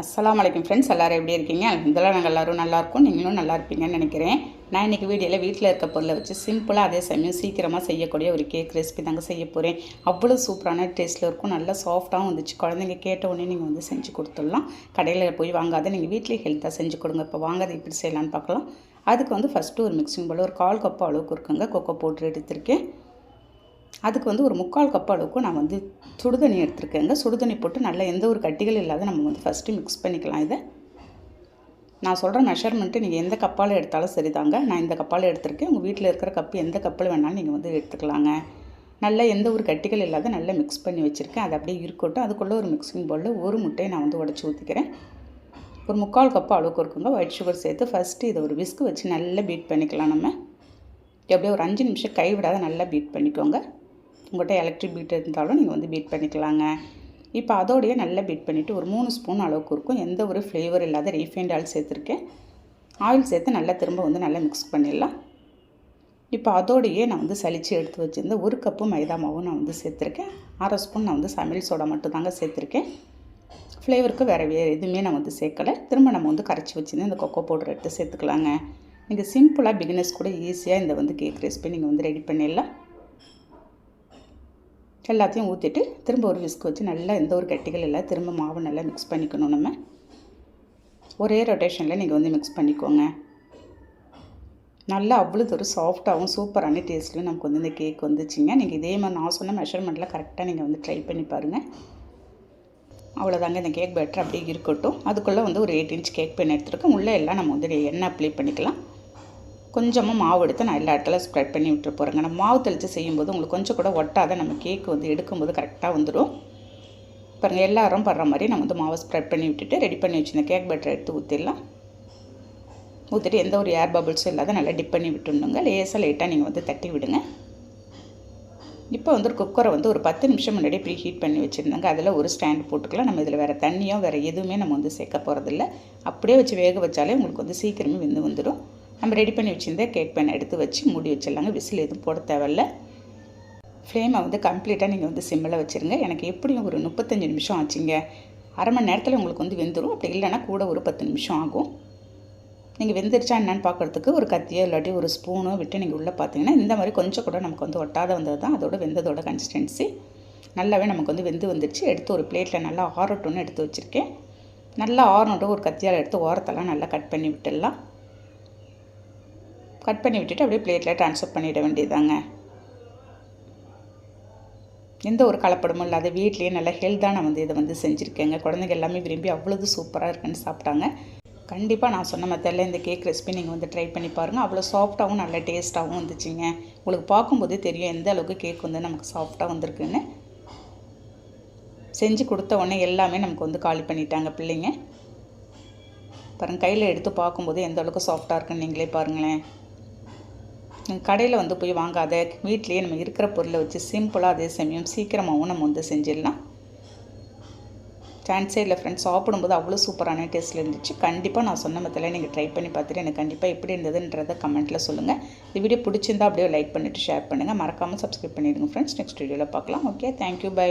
அஸ்லாம் வலைக்கம் ஃப்ரெண்ட்ஸ் எல்லோரும் எப்படி இருக்கீங்க? இதெல்லாம் நாங்கள் எல்லோரும் நல்லாயிருக்கும் நீங்களும் நல்லா இருப்பீங்கன்னு நினைக்கிறேன். நான் இன்றைக்கி வீடியோவில் வீட்டில் இருக்க பொருளை வச்சு சிம்பிளாக அதே சமயம் சீக்கிரமாக செய்யக்கூடிய ஒரு கேக் ரெசிபி தாங்க செய்ய போகிறேன் அவ்வளோ சூப்பரான டேஸ்ட்டில் இருக்கும். நல்லா சாஃப்டாகவும் வந்துச்சு. குழந்தைங்க கேட்ட உடனே நீங்கள் வந்து செஞ்சு கொடுத்துடலாம். கடையில் போய் வாங்காத நீங்கள் வீட்டிலே ஹெல்த்தாக செஞ்சு கொடுங்க. இப்போ வாங்காத இப்படி செய்யலான்னு பார்க்கலாம். அதுக்கு வந்து ஃபஸ்ட்டு ஒரு மிக்சிங் போல் ஒரு கால் கப்பு அளவுக்கு இருக்குங்க. கொக்கோ போட்டு எடுத்திருக்கேன். அதுக்கு வந்து ஒரு முக்கால் கப் அளவுக்கு நான் வந்து சுடுதண்ணி எடுத்துருக்கேங்க. சுடுதண்ணி போட்டு நல்லா எந்த ஒரு கட்டிகள் இல்லாத நம்ம வந்து ஃபஸ்ட்டு மிக்ஸ் பண்ணிக்கலாம் இதை. நான் சொல்கிற மெஷர்மெண்ட்டு நீங்கள் எந்த கப்பால் எடுத்தாலும் சரிதாங்க. நான் இந்த கப்பால் எடுத்திருக்கேன். உங்கள் வீட்டில் இருக்கிற கப்பு எந்த கப்பில் வேணாலும் நீங்கள் வந்து எடுத்துக்கலாங்க. நல்லா எந்த ஒரு கட்டிகள் இல்லாத நல்லா மிக்ஸ் பண்ணி வச்சுருக்கேன். அது அப்படியே இருக்கட்டும். அதுக்குள்ளே ஒரு மிக்ஸிங் பவுலில் ஒரு முட்டையை நான் வந்து உடச்சி ஊற்றிக்கிறேன் ஒரு முக்கால் கப்பு அளவுக்கு இருக்குங்க. ஒயிட் சுகர் சேர்த்து ஃபஸ்ட்டு இதை ஒரு விஸ்க்கு வச்சு நல்லா பீட் பண்ணிக்கலாம் நம்ம. எப்படியோ ஒரு அஞ்சு நிமிஷம் கைவிடாத நல்லா பீட் பண்ணிக்கோங்க. உங்கள்கிட்ட எலக்ட்ரிக் பீட் இருந்தாலும் நீங்கள் வந்து பீட் பண்ணிக்கலாங்க. இப்போ அதோடையே நல்லா பீட் பண்ணிவிட்டு ஒரு மூணு ஸ்பூன் அளவுக்கு இருக்கும். எந்த ஒரு ஃப்ளேவர் இல்லாத ரீஃபைண்ட் ஆயில் சேர்த்துருக்கேன். ஆயில் சேர்த்து நல்லா திரும்ப வந்து நல்லா மிக்ஸ் பண்ணிடலாம். இப்போ அதோடையே நான் வந்து சளிச்சு எடுத்து வச்சுருந்த ஒரு கப்பு மைதா மாவும் நான் வந்து சேர்த்துருக்கேன். அரை ஸ்பூன் நான் வந்து சமையல் சோடா மட்டும் தாங்க சேர்த்துருக்கேன் ஃப்ளேவருக்கு வேறு வேறு எதுவுமே நான் வந்து சேர்க்கலை. திரும்ப நம்ம வந்து கரைச்சி வச்சுருந்து இந்த கொக்கோ பவுடர் எடுத்து சேர்த்துக்கலாங்க. நீங்கள் சிம்பிளாக பிகினர்ஸ் கூட ஈஸியாக இந்த வந்து கேக் ரெசிபி நீங்கள் வந்து ரெடி பண்ணிடலாம். எல்லாத்தையும் ஊற்றிட்டு திரும்ப ஒரு விஸ்க் வச்சு நல்லா எந்த ஒரு கட்டிகள் இல்லை திரும்ப மாவு நல்லா மிக்ஸ் பண்ணிக்கணும் நம்ம. ஒரே ரொட்டேஷனில் நீங்கள் வந்து மிக்ஸ் பண்ணிக்கோங்க. நல்லா அவ்வளோது ஒரு சாஃப்டாகவும் சூப்பரான டேஸ்ட்லையும் நமக்கு வந்து இந்த கேக் வந்துச்சுங்க. நீங்கள் இதே மாதிரி நான் சொன்ன மெஷர்மெண்ட்டில் கரெக்டாக நீங்கள் வந்து ட்ரை பண்ணி பாருங்கள் அவ்வளோதாங்க இந்த கேக் பேட்டர் அப்படியே இருக்கட்டும். அதுக்குள்ளே வந்து ஒரு எயிட் இன்ச் கேக் பேன் எடுத்துருக்கோம் உள்ளே எல்லாம் நம்ம வந்து எண்ணெய் அப்ளை பண்ணிக்கலாம். கொஞ்சமாக மாவு எடுத்து நான் எல்லா இடத்துல ஸ்ப்ரெட் பண்ணி விட்டு போகிறேங்க நம்ம மாவு தெளித்து செய்யும்போது உங்களுக்கு கொஞ்சம் கூட ஒட்டாத நம்ம கேக்கு வந்து எடுக்கும்போது கரெக்டாக வந்துடும் பாருங்கள் எல்லாரும் படுற மாதிரி நம்ம வந்து மாவை ஸ்ப்ரெட் பண்ணி விட்டுட்டு ரெடி பண்ணி வச்சுருந்த கேக் பட்டர் எடுத்து ஊற்றிடலாம் ஊற்றிட்டு எந்த ஒரு ஏர் பபிள்ஸும் இல்லாத நல்லா டிப் பண்ணி விட்டுணுங்க லேசாக லைட்டாக நீங்கள் வந்து தட்டி விடுங்க. இப்போ வந்து ஒரு குக்கரை வந்து ஒரு பத்து நிமிஷம் முன்னாடி ப்ரீ ஹீட் பண்ணி வச்சுருந்தாங்க அதில் ஒரு ஸ்டாண்ட் போட்டுக்கலாம். நம்ம இதில் வேறு தண்ணியோ வேறு எதுவுமே நம்ம வந்து சேர்க்க போகிறதில்ல அப்படியே வச்சு வேக வச்சாலே உங்களுக்கு வந்து சீக்கிரமே வெந்து வந்துடும் நம்ம ரெடி பண்ணி வச்சுருந்த கேக் பேன் எடுத்து வச்சு மூடி வச்சிடலாங்க. விசில் எதுவும் போட தேவையில்ல. ஃப்ளேமை வந்து கம்ப்ளீட்டாக நீங்கள் வந்து சிம்மில் வச்சுருங்க. எனக்கு எப்படியும் ஒரு முப்பத்தஞ்சு நிமிஷம் ஆச்சுங்க. அரை மணி நேரத்தில் உங்களுக்கு வந்து வெந்துடும் அப்படி இல்லைன்னா கூட ஒரு பத்து நிமிஷம் ஆகும். நீங்கள் வெந்துருச்சா என்னென்னு பார்க்குறதுக்கு ஒரு கத்தியோ இல்லாட்டி ஒரு ஸ்பூனோ விட்டு நீங்கள் உள்ளே பார்த்தீங்கன்னா இந்த மாதிரி கொஞ்சம் கூட நமக்கு வந்து ஒட்டாத வந்தது தான். அதோட வெந்ததோட கன்சிஸ்டன்சி நல்லாவே நமக்கு வந்து வெந்து வந்துருச்சு. எடுத்து ஒரு பிளேட்டில் நல்லா ஆறட்டும்னு எடுத்து வச்சுருக்கேன். நல்லா ஆறணுட்டு ஒரு கத்தியால் எடுத்து ஓரத்தெல்லாம் நல்லா கட் பண்ணி விட்டுடலாம். கட் பண்ணி விட்டுட்டு அப்படியே பிளேட்டில் ட்ரான்ஸ்ஃபர் பண்ணிட வேண்டியதாங்க எந்த ஒரு கலப்படமும் இல்லாத வீட்லேயே நல்லா ஹெல்த்தாக நான் வந்து இதை வந்து செஞ்சுருக்கேங்க. குழந்தைங்க எல்லாமே விரும்பி அவ்வளோது சூப்பராக இருக்குன்னு சாப்பிட்டாங்க. கண்டிப்பாக நான் சொன்ன மெத்தடில் இந்த கேக் ரெசிபி நீங்கள் வந்து ட்ரை பண்ணி பாருங்கள் அவ்வளோ சாஃப்ட்டாகவும் நல்ல டேஸ்ட்டாகவும் வந்துச்சுங்க. உங்களுக்கு பார்க்கும்போதே தெரியும் எந்த அளவுக்கு கேக் வந்து நமக்கு சாஃப்ட்டாக வந்திருக்குன்னு. செஞ்சு கொடுத்த உடனே எல்லாமே நமக்கு வந்து காலி பண்ணிட்டாங்க பிள்ளைங்க. பாருங்கள் கையில் எடுத்து பார்க்கும்போது எந்த அளவுக்கு சாஃப்ட்டாக இருக்குன்னு நீங்களே பாருங்களேன். கடையில் வந்து போய் வாங்காத வீட்லேயே நம்ம இருக்கிற பொருளை வச்சு சிம்பிளாக அதே சமயம் சீக்கிரமாகவும் நம்ம வந்து செஞ்சிடலாம். சான்ஸே இல்லை ஃப்ரெண்ட்ஸ் சாப்பிடும்போது அவ்வளோ சூப்பரான டேஸ்ட்டில் இருந்துச்சு. கண்டிப்பாக நான் சொன்ன மத்தியில் நீங்கள் ட்ரை பண்ணி பார்த்துட்டு எனக்கு கண்டிப்பாக எப்படி இருந்ததுன்றதை கமெண்ட்டில் சொல்லுங்கள் இந்த வீடியோ பிடிச்சிருந்தா அப்படியே லைக் பண்ணிவிட்டு ஷேர் பண்ணுங்கள் மறக்காமல் சப்ஸ்கிரைப் பண்ணிவிடுங்க ஃப்ரெண்ட்ஸ் நெக்ஸ்ட் வீடியோவில் பார்க்கலாம். Okay thank you bye